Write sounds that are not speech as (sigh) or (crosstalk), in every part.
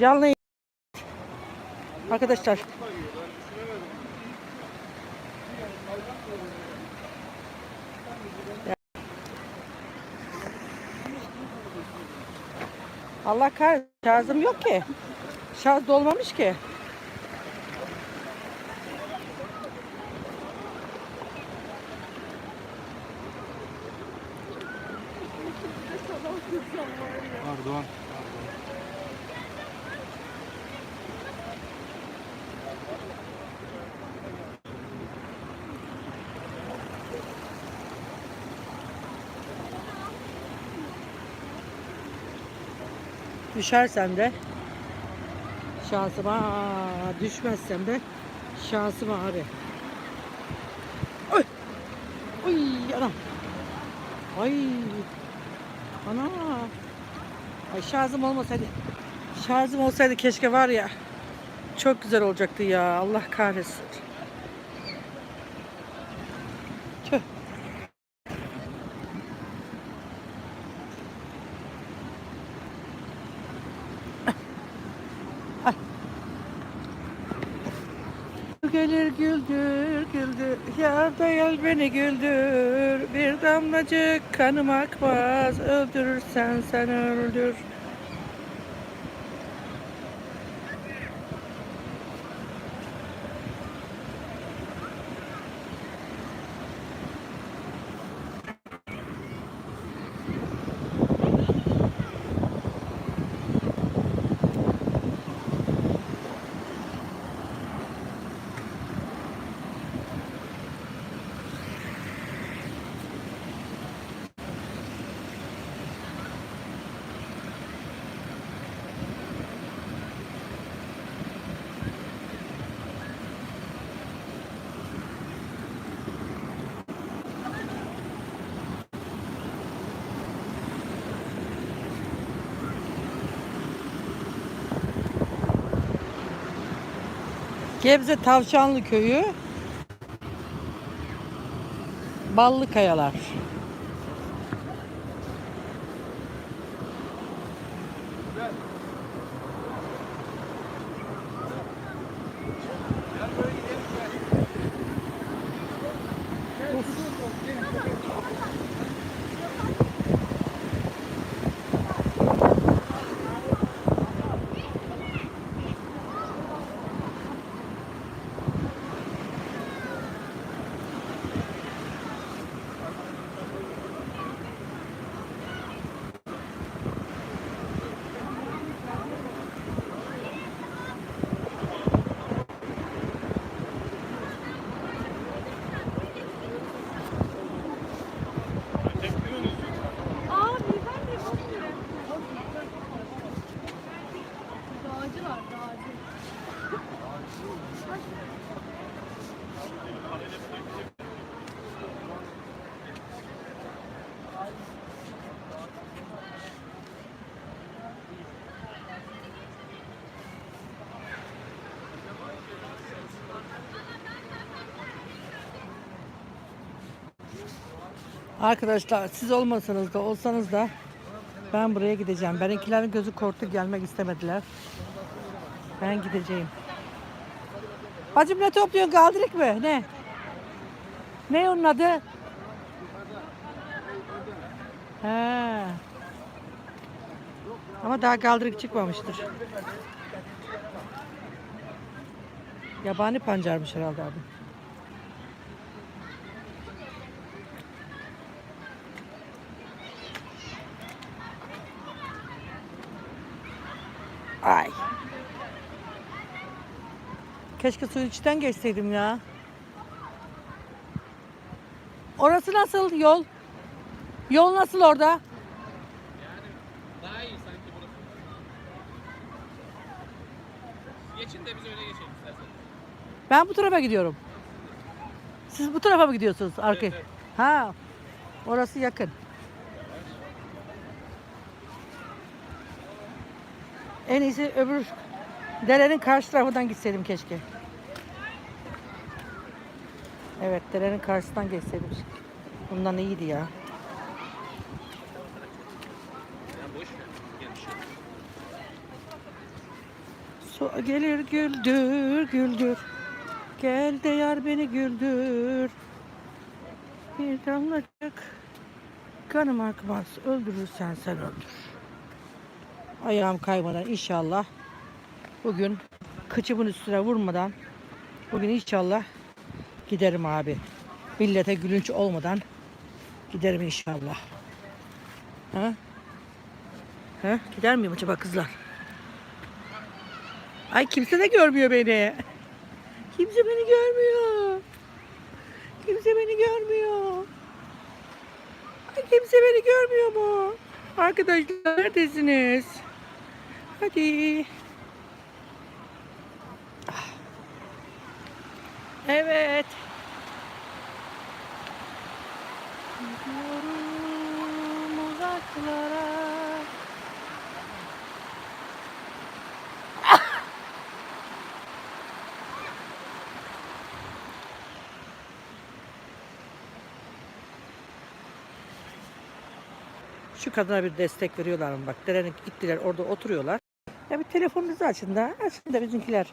Canlı yayın- Arkadaşlar. Allah kahretsin. Şarjım yok ki. Şarj dolmamış ki. Düşersem de şansıma aa, düşmezsem de şansıma abi. Oy. Oy anam. Ay. Ana. Ay şarjım olmasaydı. Şarjım olsaydı keşke var ya. Çok güzel olacaktı ya. Allah kahretsin. Tüh. Gelir güldür güldür Yar da gel beni güldür. Bir damlacık kanım akmaz. Öldürürsen sen öldür Gebze Tavşanlı Köyü Ballı Kayalar Arkadaşlar siz olmasanız da olsanız da ben buraya gideceğim. Benimkilerin gözü korktu gelmek istemediler. Ben gideceğim. Bacım ne topluyorsun kaldırık mı? Ne? Ne onun adı? He. Ama daha kaldırık çıkmamıştır. Yabani pancarmış herhalde abi. Ay. Keşke suyun içinden geçseydim ya. Orası nasıl yol? Yol nasıl orada? Daha iyi sanki burası. Geçin de biz öyle geçelim isterseniz. Ben bu tarafa gidiyorum. Siz bu tarafa mı gidiyorsunuz arkaya? evet. Ha. Orası yakın. En iyisi öbür derenin karşı tarafından gitseydim keşke. Evet derenin karşısından geçseydim. Bundan iyiydi ya. Su gelir güldür güldür. Gel de yar beni güldür. Bir damlacık kanım akmaz. Öldürürsen sen öldür. Ayağım kaymadan inşallah bugün kıçımın üstüne vurmadan bugün inşallah giderim abi. Millete gülünç olmadan giderim inşallah. Ha? Ha? Gider miyim acaba kızlar? Ay kimse de görmüyor beni. Kimse beni görmüyor. Kimse beni görmüyor. Ay kimse beni görmüyor mu? Arkadaşlar neredesiniz? Hadi. Evet. Gidiyorum uzaklara. Şu kadına bir destek veriyorlar mı? Bak derenin gittiler orada oturuyorlar. Telefonunuzu açın da. Açın da bizimkiler.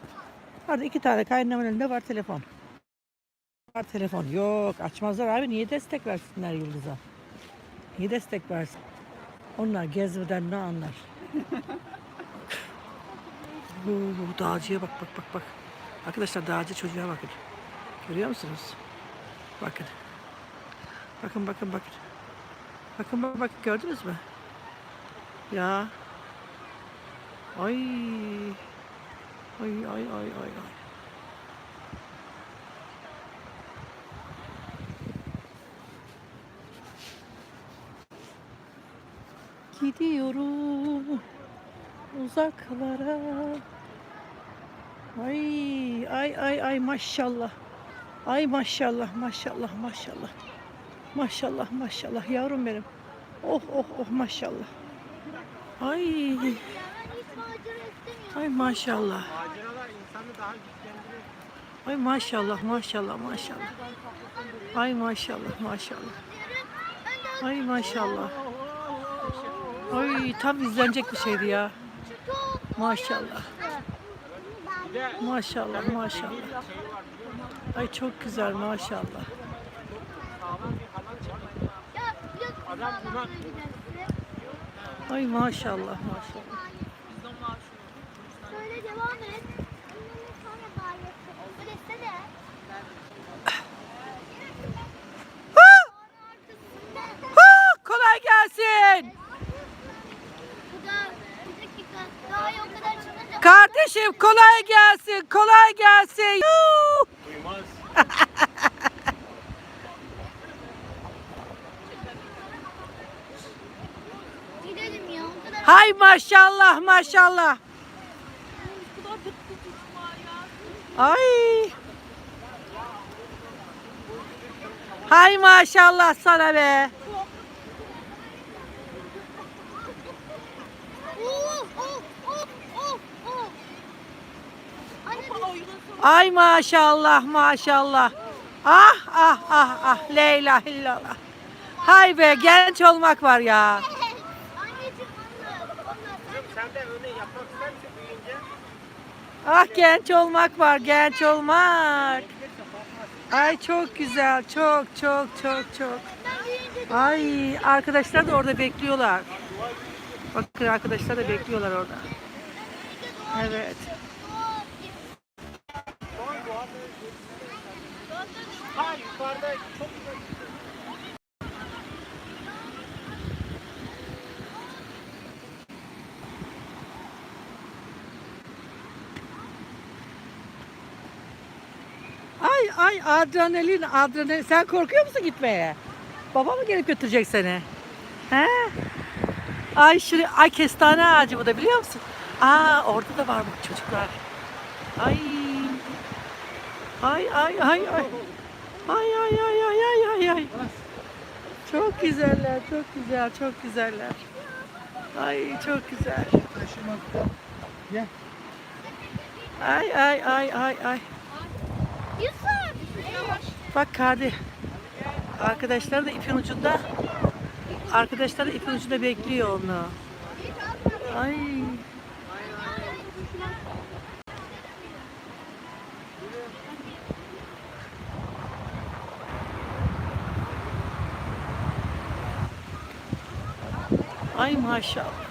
Orada iki tane kaynanamın elinde var telefon. Var telefon. Yok açmazlar abi. Niye destek versinler Yıldız'a? Niye destek versin? Onlar gezmeden ne anlar? (laughs) bu, bu dağcıya bak bak bak bak. Arkadaşlar dağcı çocuğa bakın. Görüyor musunuz? Bakın. Bakın bakın bakın. Bakın bak bak gördünüz mü? Ya. Ay. Ay ay ay ay ay. Gidiyorum uzaklara. Ay ay ay ay maşallah. Ay maşallah maşallah maşallah. Maşallah maşallah yavrum benim. Oh oh oh maşallah. Ay ay maşallah. Maceralar insanı daha güçlendirir. Ay maşallah maşallah maşallah. Ay maşallah maşallah. Ay maşallah. Ay tam izlenecek bir şeydi ya. Maşallah. Maşallah maşallah. Ay çok güzel maşallah. Ay maşallah maşallah. Söyle devam et. Ondan sonra bağırırsın. Öyle istene. arkasında. Ha, kolay gelsin. Bu da bir dakika. Daha iyi o kadar çıkınca. Kardeşim kolay gelsin. Kolay gelsin. Duymaz. Gidelim ya. O kadar. Hay maşallah maşallah. Ay. Hay maşallah sana be. Oh oh oh oh oh. Anne bir Ay maşallah maşallah. Ah ah ah ah la ilahe illallah. Hay be genç olmak var ya. Ah genç olmak var genç olmak. Ay çok güzel çok çok çok çok. Ay arkadaşlar da orada bekliyorlar. Bakın arkadaşlar da bekliyorlar orada. Evet. Ay adrenalin adrenalin. Sen korkuyor musun gitmeye? Baba mı gelip götürecek seni? He? Ay şuraya ay kestane ağacı bu da biliyor musun? Aa orada da var bak çocuklar. Ay. Ay ay ay ay. Ay ay ay ay ay ay ay. Çok güzeller, çok güzel, çok güzeller. Ay çok güzel. Ay ay ay ay ay. Yusuf. Bak Kadi. Arkadaşlar da ipin ucunda arkadaşlar da ipin ucunda bekliyor onu. Ay. Ay maşallah.